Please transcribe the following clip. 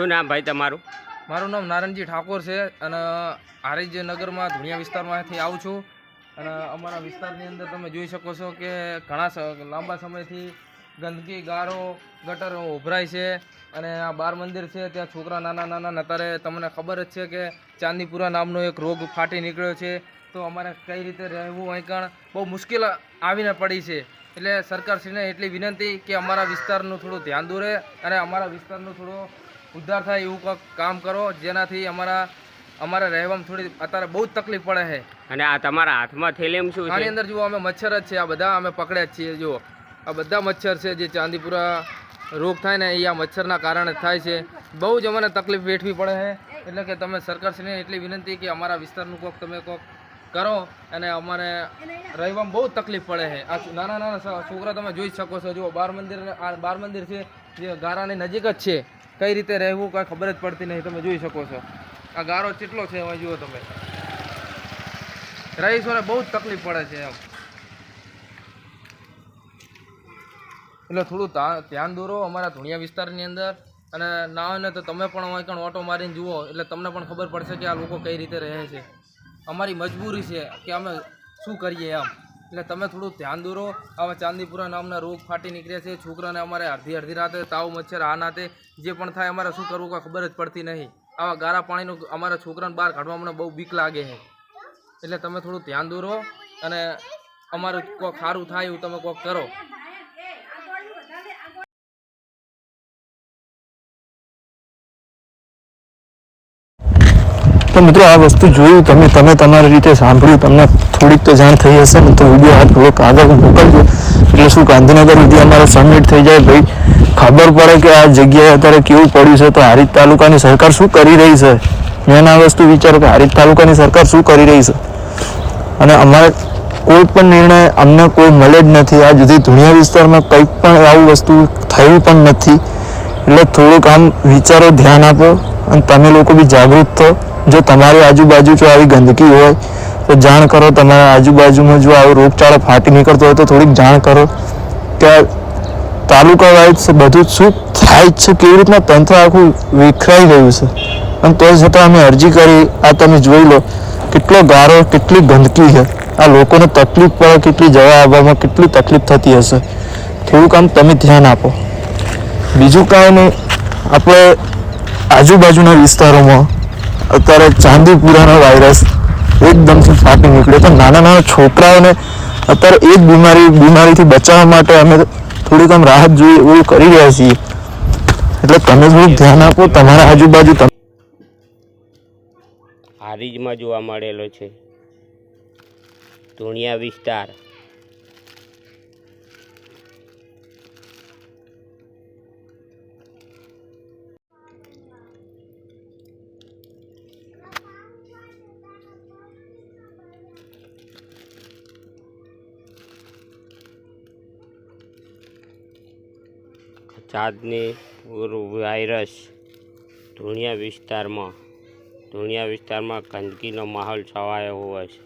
શું નામ ભાઈ તમારું? મારું નામ નારણજી ઠાકોર છે અને આરજ નગરમાં ધુણિયા વિસ્તારમાંથી આવું છું. અને અમારા વિસ્તારની અંદર તમે જોઈ શકો છો કે ઘણા લાંબા સમયથી ગંદકી, ગારો, ગટર ઉભરાય છે. અને આ બાર મંદિર છે, ત્યાં છોકરા નાના નાના અત્યારે તમને ખબર જ છે કે ચાંદીપુરા નામનો એક રોગ ફાટી નીકળ્યો છે. તો અમારે કઈ રીતે રહેવું અહીં બહુ મુશ્કેલ આવીને પડી છે. એટલે સરકારશ્રીને એટલી વિનંતી કે અમારા વિસ્તારનું થોડું ધ્યાન દોરે અને અમારા વિસ્તારનું થોડો ઉદ્ધાર થાય એવું કંઈક કામ કરો જેનાથી અમારા અમારે રહેવામાં થોડી અત્યારે બહુ જ તકલીફ પડે છે. અને આ તમારા હાથમાં થેલેમ શું આની અંદર જુઓ અમે મચ્છર જ છે આ બધા અમે પકડ્યા જ છીએ જુઓ. આ બધા મચ્છર છે જે ચાંદીપુરા રોગ થાય ને એ આ મચ્છરના કારણે થાય છે. બહુ જ અમને તકલીફ વેઠવી પડે છે. એટલે કે તમે સરકારશ્રીને એટલી વિનંતી કે અમારા વિસ્તારનું કોક તમે કોક કરો અને અમારે રહેવામાં બહુ તકલીફ પડે છે. આ નાના નાના છોકરા તમે જોઈ શકો છો જુઓ બાર મંદિર આ બાર મંદિર છે જે ગારાની નજીક જ છે. કઈ રીતે રહેવું, કાંઈ ખબર જ પડતી નહીં. તમે જોઈ શકો છો. આ ગારો કેટલો છે એમાં, જુઓ તમે. રહીશોને બહુ જ તકલીફ પડે છે એમ. એટલે થોડું ધ્યાન દોરો અમારા ધુણિયા વિસ્તારની અંદર. અને ના હોય ને તો તમે પણ કણ ઓટો મારીને જુઓ. એટલે તમને પણ ખબર પડશે કે આ લોકો કઈ રીતે રહે છે. અમારી મજબૂરી છે કે અમે શું કરીએ એમ. એટલે તમે થોડું ધ્યાન દોરો. આવા ચાંદીપુરા નામના રોગ ફાટી નીકળ્યા છે. છોકરાને અમારે અડધી અડધી રાતે તાવ, મચ્છર, આ નાતે જે પણ થાય અમારે શું કરવું કાંઈ ખબર જ પડતી નહીં. આવા ગારા પાણીનું અમારા છોકરાને બહાર કાઢવા મને બહુ બીક લાગે છે. એટલે તમે થોડું ધ્યાન દોરો અને અમારું કોઈક સારું થાય એવું તમે કોઈક કરો. તો મિત્રો આ વસ્તુ જોયું તમે તમે તમારી રીતે સાંભળ્યું, તમને થોડીક તો જાણ થઈ હશે ને તો વીડિયો આ થોડોક આગળ મોકલજો. એટલે શું, ગાંધીનગર સુધી અમારે સબમિટ થઈ જાય? ભાઈ, ખબર પડે કે આ જગ્યાએ અત્યારે કેવું પડ્યું છે, તો હારીજ તાલુકાની સરકાર શું કરી રહી છે? મેં આ વસ્તુ વિચારો કે હારીજ તાલુકાની સરકાર શું કરી રહી છે? અને અમારે કોઈ પણ નિર્ણય અમને કોઈ મળે જ નથી. આ જુદી ધુણિયા વિસ્તારમાં કંઈક પણ આવું વસ્તુ થયું પણ નથી. એટલે થોડુંક આમ વિચારો, ધ્યાન આપો અને તમે લોકો બી જાગૃત થો. જો તમારી આજુબાજુ જો આવી ગંદકી હોય, તો જાણ કરો તમારા આજુબાજુમાં જો આવો રોગચાળો ફાટી નીકળતો હોય તો થોડીક જાણ કરો કે તાલુકા વાઇઝ બધું શું થાય છે, કેવી રીતના તંત્ર આખું વિખરાઈ ગયું છે. અને તો છતાં અમે અરજી કરી, આ તમે જોઈ લો કેટલો ગારો, કેટલી ગંદકી છે. આ લોકોને તકલીફ પડે, કેટલી જવા આવવામાં કેટલી તકલીફ થતી હશે. થોડુંક આમ તમે ધ્યાન આપો. બીજું કાંઈ નહીં. આપણે આજુબાજુના વિસ્તારોમાં અત્યારે ચાંદીપુરાનો વાયરસ એકદમથી ફાટી નીકળ્યો તો નાના નાના છોકરાઓને અત્યારે એ જ બીમારી, બીમારીથી બચાવવા માટે અમે થોડીક આમ રાહત જોઈએ એવું કરી રહ્યા છીએ. એટલે તમે થોડુંક ધ્યાન આપો, તમારા આજુબાજુ તમે. હારીજમાં જોવા મળેલો છે. ધુણિયા વિસ્તાર. ચાંદની વાયરસ ધુણિયા વિસ્તારમાં ધુણિયા વિસ્તારમાં ગંદકીનો માહોલ છવાયો હોય છે.